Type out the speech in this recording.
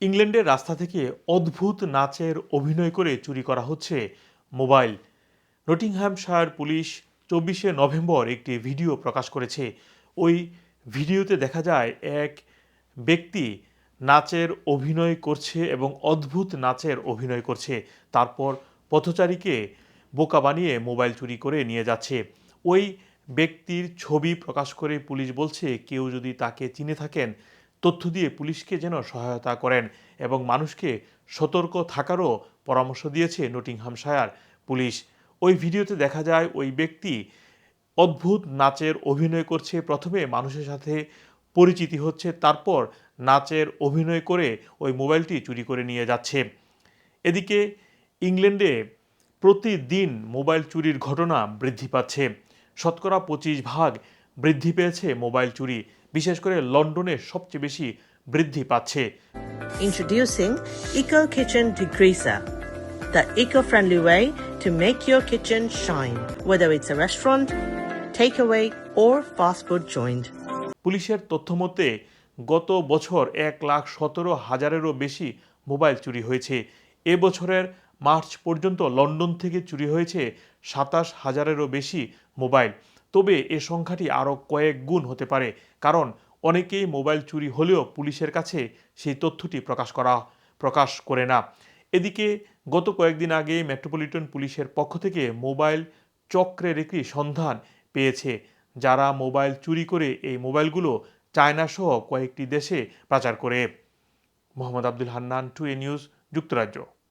ইংল্যান্ডের রাস্তা থেকে অদ্ভুত নাচের অভিনয় করে চুরি করা হচ্ছে মোবাইল। নটিংহ্যামশায়ার পুলিশ চব্বিশে নভেম্বর একটি ভিডিও প্রকাশ করেছে। ওই ভিডিওতে দেখা যায়, এক ব্যক্তি নাচের অভিনয় করছে এবং অদ্ভুত নাচের অভিনয় করছে। তারপর পথচারীকে বোকা বানিয়ে মোবাইল চুরি করে নিয়ে যাচ্ছে। ওই ব্যক্তির ছবি প্রকাশ করে পুলিশ বলছে, কেউ যদি তাকে চিনে থাকেন তথ্য দিয়ে পুলিশকে যেন সহায়তা করেন এবং মানুষকে সতর্ক থাকারও পরামর্শ দিয়েছে নটিংহামশায়ার পুলিশ। ওই ভিডিওতে দেখা যায় ওই ব্যক্তি অদ্ভুত নাচের অভিনয় করছে। প্রথমে মানুষের সাথে পরিচিতি হচ্ছে, তারপর নাচের অভিনয় করে ওই মোবাইলটি চুরি করে নিয়ে যাচ্ছে। এদিকে ইংল্যান্ডে প্রতিদিন মোবাইল চুরির ঘটনা বৃদ্ধি পাচ্ছে। শতকরা পঁচিশ ভাগ বৃদ্ধি পেয়েছে মোবাইল চুরি। বিশেষ করে লন্ডনে সবচেয়ে বেশি বৃদ্ধি পাচ্ছে। Introducing eco kitchen degreaser the eco friendly way to make your kitchen shine whether it's a restaurant take away or fast joint পুলিশের তথ্য মতে গত বছর এক লাখ সতেরো হাজারেরও বেশি মোবাইল চুরি হয়েছে। এ বছরের মার্চ পর্যন্ত লন্ডন থেকে চুরি হয়েছে সাতাশ হাজারেরও বেশি মোবাইল। তবে এ সংখ্যাটি আরও কয়েক গুণ হতে পারে, কারণ অনেকেই মোবাইল চুরি হলেও পুলিশের কাছে সেই তথ্যটি প্রকাশ করা, প্রকাশ করে না। এদিকে, গত কয়েকদিন আগে মেট্রোপলিটন পুলিশের পক্ষ থেকে মোবাইল চক্রের একটি সন্ধান পেয়েছে, যারা মোবাইল চুরি করে এই মোবাইলগুলো চায়না সহ কয়েকটি দেশে পাচার করে। মোহাম্মদ আব্দুল হান্নান, টু এ নিউজ, যুক্তরাজ্য।